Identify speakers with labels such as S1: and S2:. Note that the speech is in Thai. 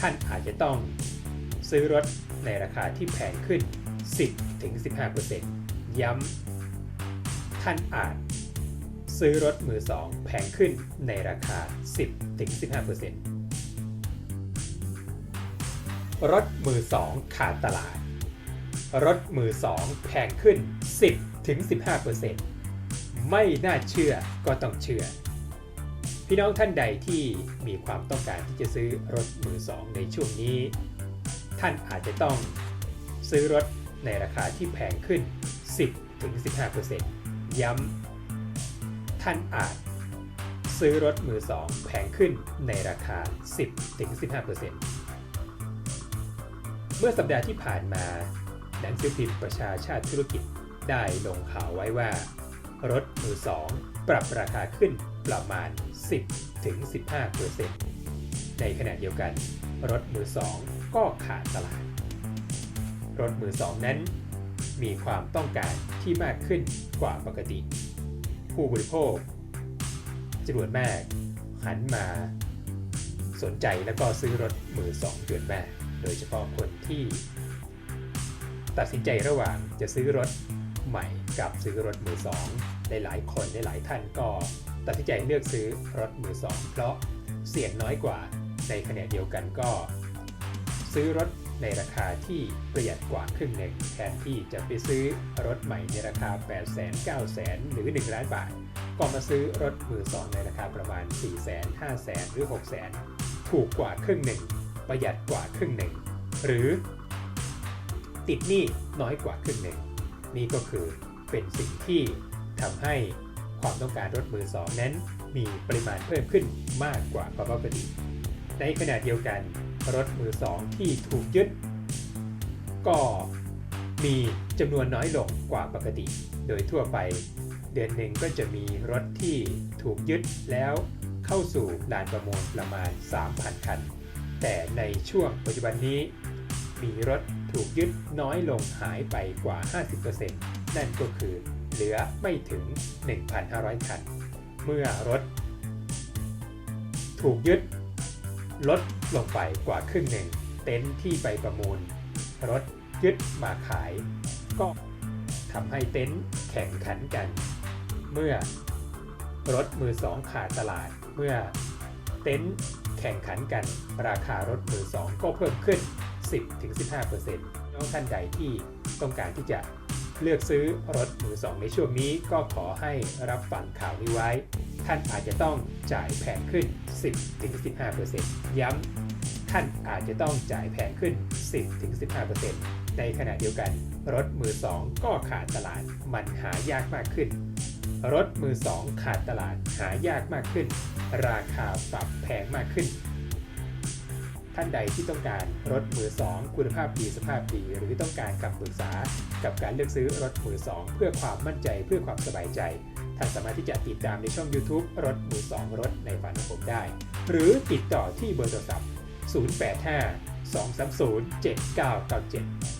S1: ท่านอาจจะต้องซื้อรถในราคาที่แพงขึ้น 10-15%ย้ำท่านอาจซื้อรถมือสองแพงขึ้นในราคา 10-15%รถมือสองขาดตลาด รถมือสองแพงขึ้น 10-15%ไม่น่าเชื่อก็ต้องเชื่อ พี่น้องท่านใดที่มีความต้องการที่จะซื้อรถมือสองในช่วงนี้ ท่านอาจจะต้องซื้อรถในราคาที่แพงขึ้น 10-15%ย้ำท่านอาจซื้อรถมือสองแพงขึ้นในราคา 10-15%เมื่อสัปดาห์ที่ผ่านมา หนังสือพิมพ์ประชาชาติธุรกิจได้ลงข่าวไว้ว่า รถมือสองปรับราคาขึ้น ประมาณ 10-15%ในขณะเดียวกัน รถมือสองก็ขาดตลาด รถมือสองนั้น มีความต้องการที่มากขึ้นกว่าปกติ ผู้บริโภคจำนวนมากหันมาสนใจแล้วก็ซื้อรถมือสองจำนวนมาก โดยเฉพาะคนที่ ตัดสินใจระหว่างจะซื้อรถใหม่กับซื้อรถมือสองหลายๆคนหลายๆท่านก็ ตัดสินใจเลือกซื้อรถมือสองเพราะเสี่ยงน้อยกว่าในขณะเดียวกันก็ ซื้อรถในราคาที่ประหยัดกว่าครึ่งหนึ่งแทนที่จะไปซื้อรถใหม่ในราคา 8 0 0 0 0 9 0 0 0 0หรือ 1 ล้านบาท ก็มาซื้อรถมือสองในราคาประมาณ 4 0 0 0 0 0 5 0 0 0 0 หรือ6 0 0 0 0 0 ถูกกว่าครึ่งหนึ่ง ประหยัดกว่าครึ่งหนึ่ง หรือ ติดหนี้น้อยกว่าครึ่งหนึ่ง นี่ก็คือเป็นสิ่งที่ทำให้ ความต้องการรถมือสองนั้นมีปริมาณเพิ่มขึ้นมากกว่าปกติ ในขณะเดียวกัน รถมือสองที่ถูกยึด ก็มีจำนวนน้อยลงกว่าปกติ โดยทั่วไป เดือนหนึ่งก็จะมีรถที่ถูกยึดแล้วเข้าสู่ลานประมูลประมาณ 3,000 คัน แต่ในช่วงปัจจุบันนี้ มีรถถูกยึดน้อยลงหายไปกว่า 50%นั่นก็คือ เหลือไม่ถึง 1,500 คัน เมื่อรถ ถูกยึดลดลงไปกว่าครึ่งหนึ่ง เต็นท์ที่ไปประมูล รถยึดมาขาย ก็ทำให้เต็นท์แข่งขันกัน เมื่อรถมือสองขาดตลาดเมื่อเต็นท์แข่งขันกัน ราคารถมือสองก็เพิ่มขึ้น 10-15%น้องท่านใดที่ต้องการที่จะ เลือกซื้อรถมือสองในช่วงนี้ก็ขอให้รับฟังข่าวนี้ไว้ ท่านอาจจะต้องจ่ายแพงขึ้น 10-15%ย้ำท่านอาจจะต้องจ่ายแพงขึ้น 10-15%ในขณะเดียวกัน รถมือสองก็ขาดตลาดมันหายากมากขึ้น รถมือสองขาดตลาดหายากมากขึ้น ราคาปรับแพงมากขึ้น ท่านใดที่ต้องการรถมือสองคุณภาพดีสภาพดี หรือต้องการคำปรึกษา กับการเลือกซื้อรถมือสองเพื่อความมั่นใจเพื่อความสบายใจท่านสามารถที่จะติดตามในช่อง YouTube รถมือสองรถในฝันของผมได้ หรือติดต่อที่เบอร์โทรศัพท์ 085 230 7997